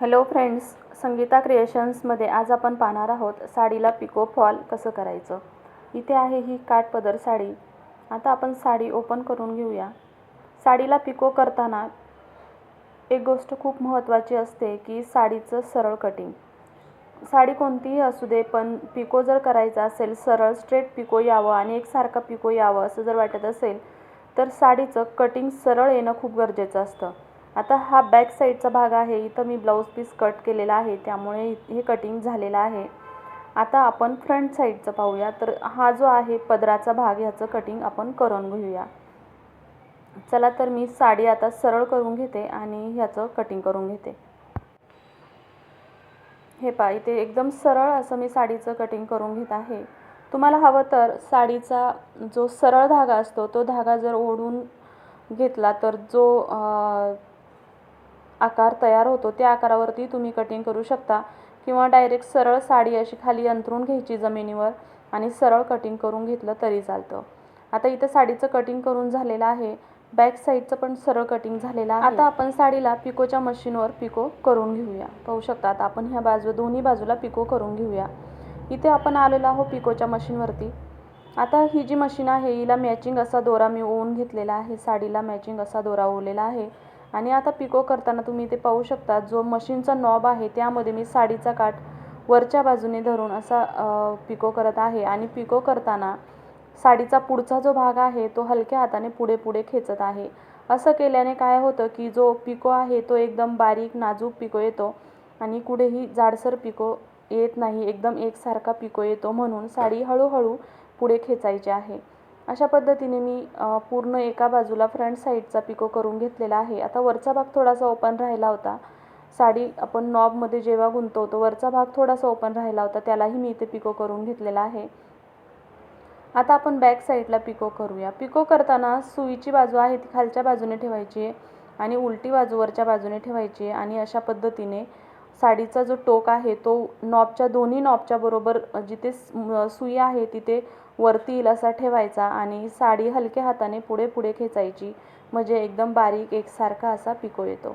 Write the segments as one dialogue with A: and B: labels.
A: Hello friends Sangeeta क्रिएशन्समध्ये आज आपण पाहणार आहोत साडीला पिको फॉल कसं करायचं. इथे आहे ही काठपदर साडी. आता आपण साडी ओपन करून घेऊया. साडीला पिको करताना एक गोष्ट खूप महत्त्वाची असते की साडीचं सरळ कटिंग साडी कोणतीही असू दे पण पिको जर करायचा असेल सरळ स्ट्रेट पिको यावं आणि एकसारखं पिको यावं असं जर वाटत असेल तर साडीचं कटिंग सरळ येणं खूप गरजेचं असतं. आता हा बॅक साईडचा भाग आहे. इथं मी ब्लाऊज पीस कट केलेला आहे. त्यामुळे हे कटिंग झालेलं आहे. आता आपण फ्रंट साईडचं पाहूया. तर हा जो आहे पदराचा भाग ह्याचं कटिंग आपण करून घेऊया. चला तर मी साडी आता सरळ करून घेते आणि ह्याचं कटिंग करून घेते. हे पा इथे एकदम सरळ असं मी साडीचं कटिंग करून घेत आहे. तुम्हाला हवं तर साडीचा जो सरळ धागा असतो तो धागा जर ओढून घेतला तर जो आकार तयार होतो त्या आकारावरती तुम्ही कटिंग करू शकता किंवा डायरेक्ट सरळ साडी अशी खाली अंतरून घ्यायची जमिनीवर आणि सरळ कटिंग करून घेतलं तरी चालतं. आता इथं साडीचं कटिंग करून झालेलं आहे बॅक साईडचं पण सरळ कटिंग झालेलं आहे. आता आपण साडीला पिकोच्या मशीनवर पिको करून घेऊया. पाहू शकता आता आपण ह्या बाजू दोन्ही बाजूला पिको करून घेऊया. इथे आपण आलेलो आहोत पिकोच्या मशीनवरती. आता ही जी मशीन आहे हिला मॅचिंग असा दोरा मी ओवून घेतलेला आहे साडीला मॅचिंग असा दोरा ओवलेला आहे. आणि आता पिको करताना तुम्ही इथे पाहू शकता जो मशीनचा नॉब आहे त्यामध्ये मी साडीचा काठ वरच्या बाजूने धरून असा पिको करत आहे. आणि पिको करताना साडीचा पुढचा जो भाग आहे तो हलक्या हाताने पुढे पुढे खेचत आहे. असं केल्याने काय होतं की जो पिको आहे तो एकदम बारीक नाजूक पिको येतो आणि कुठेही जाडसर पिको येत नाही. एकदम एकसारखा पिको येतो म्हणून साडी हळूहळू पुढे खेचायची आहे. अशा पद्धतीने मी पूर्ण एका बाजूला फ्रंट साईडचा पिको करून घेतलेला आहे. आता वरचा भाग थोडासा ओपन राहिला होता. साडी आपण नॉबमध्ये जेव्हा गुंतवतो वरचा भाग थोडासा ओपन राहिला होता त्यालाही मी इथे पिको करून घेतलेला आहे. आता आपण बॅक साईडला पिको करूया. पिको करताना सुईची बाजू आहे ती खालच्या बाजूने ठेवायची आहे आणि उलटी बाजू वरच्या बाजूने ठेवायची आहे आणि अशा पद्धतीने साडीचा जो टोक आहे तो नॉबच्या दोन्ही नॉबच्या बरोबर जिथे सुई आहे तिथे वरती येईल असा ठेवायचा आणि साडी हलक्या हाताने पुढे पुढे खेचायची. म्हणजे एकदम बारीक एकसारखा असा पिको येतो.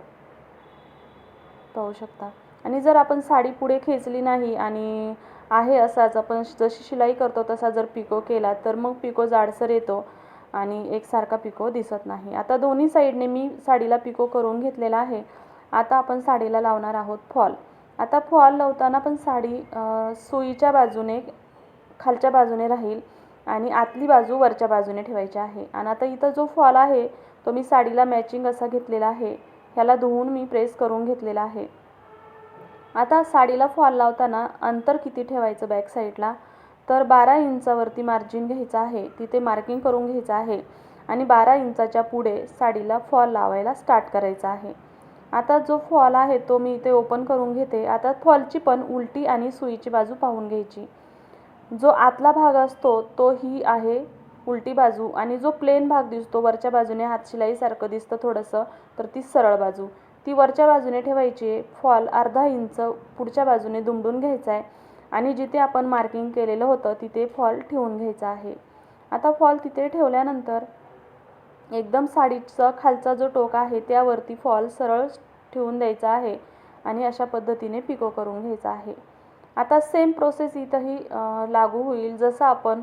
A: पाहू शकता. आणि जर आपण साडी पुढे खेचली नाही आणि आहे असाच आपण जशी शिलाई करतो तसा जर पिको केला तर मग पिको जाडसर येतो आणि एकसारखा पिको दिसत नाही. आता दोन्ही साईडने मी साडीला पिको करून घेतलेला आहे. आता आपण साडीला लावणार आहोत फॉल. आता फॉल लावताना पण साडी सुईच्या बाजूने खालच्या बाजूने राहील आणि आतली बाजू वरच्या बाजूने ठेवायची आहे. आणि आता इथं जो फॉल आहे तो मी साडीला मॅचिंग असा घेतलेला आहे. ह्याला धुवून मी प्रेस करून घेतलेला आहे. आता साडीला फॉल लावताना अंतर किती ठेवायचं बॅक साईडला तर बारा इंचावरती मार्जिन घ्यायचं आहे. तिथे मार्किंग करून घ्यायचं आहे. आणि बारा इंचाच्या पुढे साडीला फॉल लावायला स्टार्ट करायचा आहे. आता जो फॉल आहे तो मी इथे ओपन करून घेते. आता फॉलची पण उलटी आणि सुईची बाजू पाहून घ्यायची. जो आतला भाग असतो तो ही आहे उलटी बाजू आणि जो प्लेन भाग दिसतो वरच्या बाजूने हातशिलाईसारखं दिसतं थोडंसं तर ती सरळ बाजू. ती वरच्या बाजूने ठेवायची आहे. फॉल अर्धा इंच पुढच्या बाजूने दुमडून घ्यायचा आहे आणि जिथे आपण मार्किंग केलेलं होतं तिथे फॉल ठेवून घ्यायचा आहे. आता फॉल तिथे ठेवल्यानंतर एकदम साडीचा खालचा जो टोक आहे त्यावरती फॉल सरळ ठेवून द्यायचा आहे आणि अशा पद्धतीने पिको करून घ्यायचा आहे. आता सेम प्रोसेस इथंही लागू होईल. जसं आपण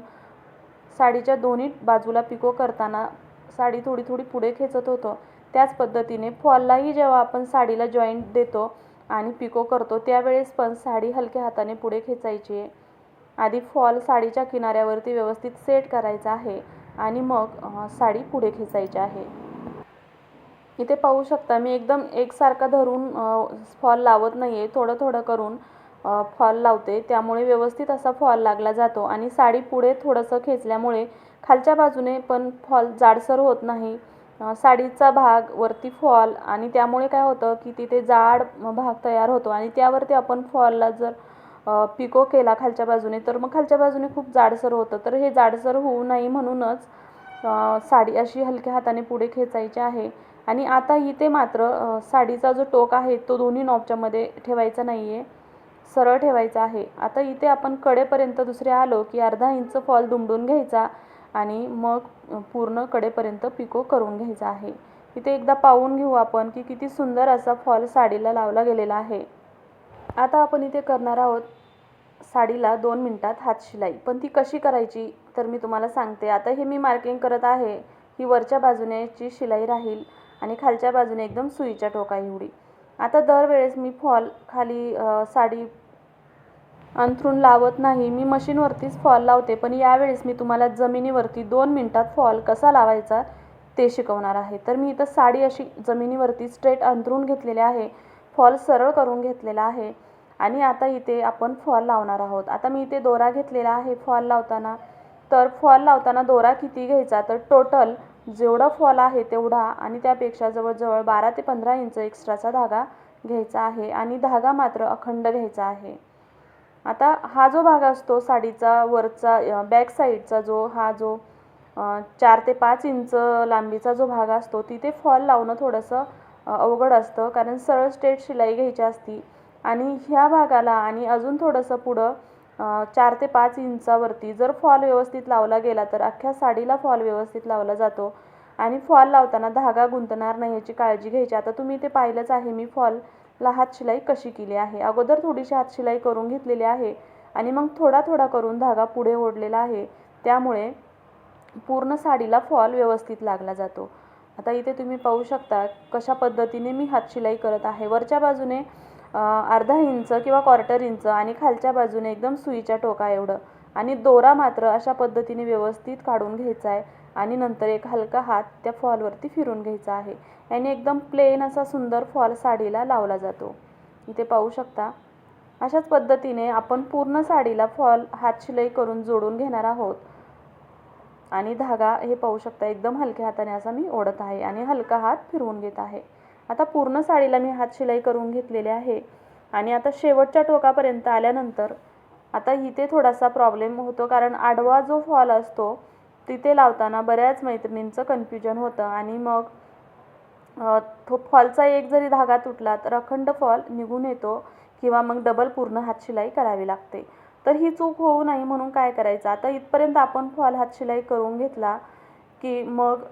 A: साडीच्या दोन्ही बाजूला पिको करताना साडी थोडी थोडी पुढे खेचत होतो त्याच पद्धतीने फॉललाही जेव्हा आपण साडीला जॉईंट देतो आणि पिको करतो त्यावेळेस पण साडी हलक्या हाताने पुढे खेचायची आहे. आधी फॉल साडीच्या किनाऱ्यावरती व्यवस्थित सेट करायचा आहे. आणि मग साडी पुढे खेचायची आहे. इथे पाहू शकता मी एकदम एकसारखा धरून फॉल लावत नाही आहे थोडं थोडं करून फॉल लावते. त्यामुळे व्यवस्थित असा फॉल लागला जातो. आणि साडी पुढे थोडंसं खेचल्यामुळे खालच्या बाजूने पण फॉल जाडसर होत नाही. साडीचा भाग वरती फॉल आणि त्यामुळे काय होतं की तिथे जाड भाग तयार होतो आणि त्यावरती आपण फॉलला जर पिको केला खालच्या बाजूने. तर मग खालच्या बाजूने खूप जाडसर होतं. तर हे जाडसर होऊ नये म्हणूनच साडी अशी हलक्या हाताने पुढे खेचायची आहे. आणि आता इथे मात्र साडीचा जो टोक आहे तो दोन्ही नॉबच्यामध्ये ठेवायचा नाही आहे सरळ ठेवायचा आहे. आता इथे आपण कडेपर्यंत दुसरे आलो की अर्धा इंच फॉल दुमडून घ्यायचा आणि मग पूर्ण कडेपर्यंत पिको करून घ्यायचा आहे. इथे एकदा पाहून घेऊ आपण की किती सुंदर असा फॉल साडीला लावला गेलेला आहे. आता आपण इथे करणार आहोत साडीला दोन मिनटात हातशिलाई पण ती कशी करायची तर मी तुम्हाला सांगते. आता हे मी मार्किंग करत आहे. ही वरच्या बाजूनेची शिलाई राहील आणि खालच्या बाजूने एकदम सुईच्या टोका एवढी. आता दरवेळेस मी फॉल खाली साडी अंथरून लावत नाही. मी मशीनवरतीच फॉल लावते. पण यावेळेस मी तुम्हाला जमिनीवरती दोन मिनटात फॉल कसा लावायचा ते शिकवणार आहे. तर मी इथं साडी अशी जमिनीवरती स्ट्रेट अंथरून घेतलेली आहे. फॉल सरळ करून घेतलेला आहे. आणि आता इथे आपण फॉल लावणार आहोत. आता मी इथे दोरा घेतलेला आहे फॉल लावताना. तर फॉल लावताना दोरा किती घ्यायचा? तर टोटल जेवढा फॉल आहे तेवढा आणि त्यापेक्षा जवळजवळ बारा ते पंधरा इंच एक्स्ट्राचा धागा घ्यायचा आहे आणि धागा मात्र अखंड घ्यायचा आहे. आता हा जो भाग असतो साडीचा वरचा बॅक साईडचा जो हा जो चार ते पाच इंच लांबीचा जो भाग असतो तिथे फॉल लावणं थोडंसं अवघड असतं. कारण सरळ स्ट्रेट शिलाई घ्यायची असती. आणि ह्या भागाला आणि अजून थोडंसं पुढं चार ते पाच इंचावरती जर फॉल व्यवस्थित लावला गेला तर अख्ख्या साडीला फॉल व्यवस्थित लावला जातो. आणि फॉल लावताना धागा गुंतणार नाही याची काळजी घ्यायची. आता तुम्ही इथे पाहिलंच आहे मी फॉलला हातशिलाई कशी केली आहे? अगोदर थोडीशी हातशिलाई करून घेतलेली आहे आणि मग थोडा थोडा करून धागा पुढे ओढलेला आहे. त्यामुळे पूर्ण साडीला फॉल व्यवस्थित लागला जातो. आता इथे तुम्ही पाहू शकता कशा पद्धतीने मी हातशिलाई करत आहे. वरच्या बाजूने अर्धा इंच किंवा क्वार्टर इंच आणि खालच्या बाजूने एकदम सुईच्या टोका एवढं. आणि दोरा मात्र अशा पद्धतीने व्यवस्थित काढून घ्यायचा आहे. आणि नंतर एक हलका हात त्या फॉलवरती फिरून घ्यायचा आहे. याने एकदम प्लेन असा सुंदर फॉल साडीला लावला जातो. इथे पाहू शकता. अशाच पद्धतीने आपण पूर्ण साडीला फॉल हातशिलाई करून जोडून घेणार आहोत. आणि धागा हे पाहू शकता एकदम हलक्या हाताने असा मी ओढत आहे. आणि हलका हात फिरवून घेत आहे. आता पूर्ण साडीला मी हात शिलाई करून घेतलेले आहे. आणि आता शेवटच्या टोकापर्यंत आल्यानंतर आता इथे थोडासा प्रॉब्लेम होतो कारण आडवा जो फॉल असतो तिथे लावताना बऱ्याच मैत्रिणींचं कन्फ्युजन होतं. आणि मग तो फॉलचा एक जरी धागा तुटला तर अखंड फॉल निघून येतो किंवा मग डबल पूर्ण हातशिलाई करावी लागते. तर ही चूक होऊ नये म्हणून काय करायचं? आता इथपर्यंत आपण फॉल हातशिलाई करून घेतला की मग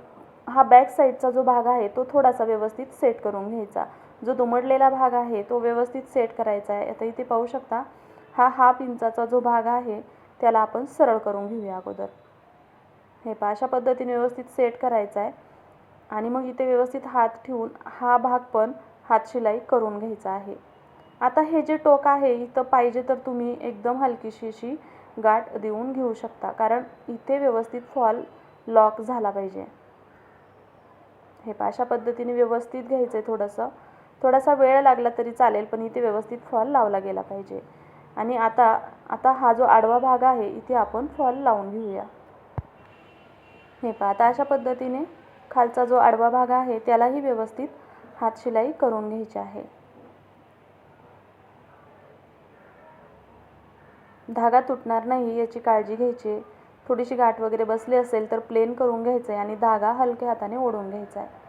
A: हा बॅक साईडचा जो भाग आहे तो थोडासा व्यवस्थित सेट करून घ्यायचा. जो दुमडलेला भाग आहे तो व्यवस्थित सेट करायचा आहे. आता इथे पाहू शकता हा हाफ इंचाचा जो भाग आहे त्याला आपण सरळ करून घेऊया अगोदर. हे पहा अशा पद्धतीने व्यवस्थित सेट करायचा आहे. आणि मग इथे व्यवस्थित हात ठेवून हा भाग पण हातशिलाई करून घ्यायचा आहे. आता हे जे टोक आहे इथं पाहिजे तर तुम्ही एकदम हलकीशी अशी गाठ देऊन घेऊ शकता. कारण इथे व्यवस्थित फॉल लॉक झाला पाहिजे. हे पहा अशा पद्धतीने व्यवस्थित घ्यायचं आहे थोडंसं. थोडासा वेळ लागला तरी चालेल पण इथे व्यवस्थित फॉल लावला गेला पाहिजे. आणि आता आता हा जो आडवा भाग आहे इथे आपण फॉल लावून घेऊया. हे पहा आता अशा पद्धतीने खालचा जो आडवा भाग आहे त्यालाही व्यवस्थित हातशिलाई करून घ्यायची आहे. धागा तुटणार नाही याची काळजी घ्यायची. थोडीशी गाठ वगैरे बसली असेल तर प्लेन करून घ्यायचं आहे आणि धागा हलक्या हाताने ओढून घ्यायचा आहे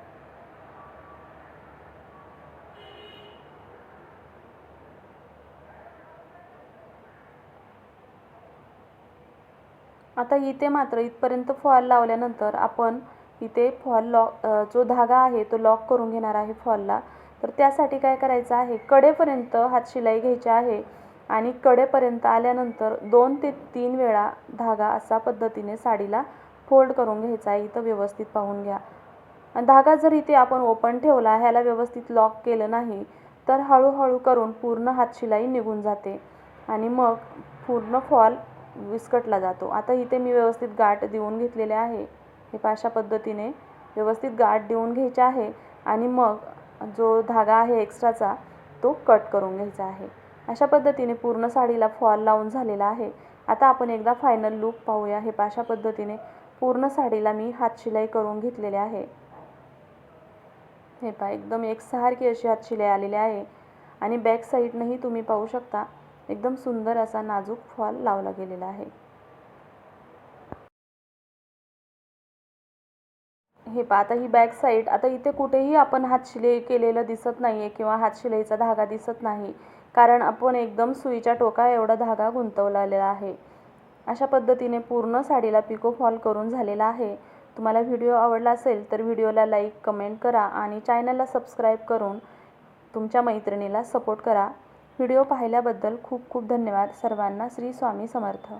A: आता इथे मात्र इथपर्यंत फॉल लावल्यानंतर आपण इथे फॉल लॉक जो धागा आहे तो लॉक करून घेणार आहे फॉलला. तर त्यासाठी काय करायचं आहे? कडेपर्यंत हातशिलाई घ्यायची आहे. आणि कडेपर्यंत आल्यानंतर दोन ते तीन वेळा धागा असा पद्धतीने साडीला फोल्ड करून घ्यायचा आहे. इथं व्यवस्थित पाहून घ्या. धागा जर इथे आपण ओपन ठेवला ह्याला व्यवस्थित लॉक केलं नाही तर हळूहळू करून पूर्ण हातशिलाई निघून जाते आणि मग पूर्ण फॉल विस्कटला जातो. आता इथे मी व्यवस्थित गाठ देऊन घेतलेले आहे. हे पाशा अशा पद्धतीने व्यवस्थित गाठ देऊन घ्यायचे आहे आणि मग जो धागा आहे एक्स्ट्राचा तो कट करून घ्यायचा आहे. अशा पद्धतीने पूर्ण साडीला फॉल लावून झालेला आहे. आता आपण एकदा फायनल लूक पाहूया. हे अशा पद्धतीने पूर्ण साडीला मी हातशिलाई करून घेतलेले आहे. हे पहा एकदम एकसारखी अशी हातशिलाई आलेली आहे. आणि बॅक साईडनंही तुम्ही पाहू शकता एकदम सुंदर असा नाजूक फॉल लावला गेलेला आहे. हे पहा आता ही बॅक साईड आता इथे कुठेही आपण हातशिलाई केलेलं दिसत नाही आहे किंवा हातशिलाईचा धागा दिसत नाही. कारण आपण एकदम सुईच्या टोका एवढा धागा गुंतवलेला आहे. अशा पद्धतीने पूर्ण साडीला पिको फॉल करून झालेला आहे. तुम्हाला व्हिडिओ आवडला असेल तर व्हिडिओला लाईक कमेंट करा आणि चॅनलला सबस्क्राईब करून तुमच्या मैत्रिणीला सपोर्ट करा. व्हिडिओ पाहिल्याबद्दल खूप खूप धन्यवाद. सर्वांना श्री स्वामी समर्थ.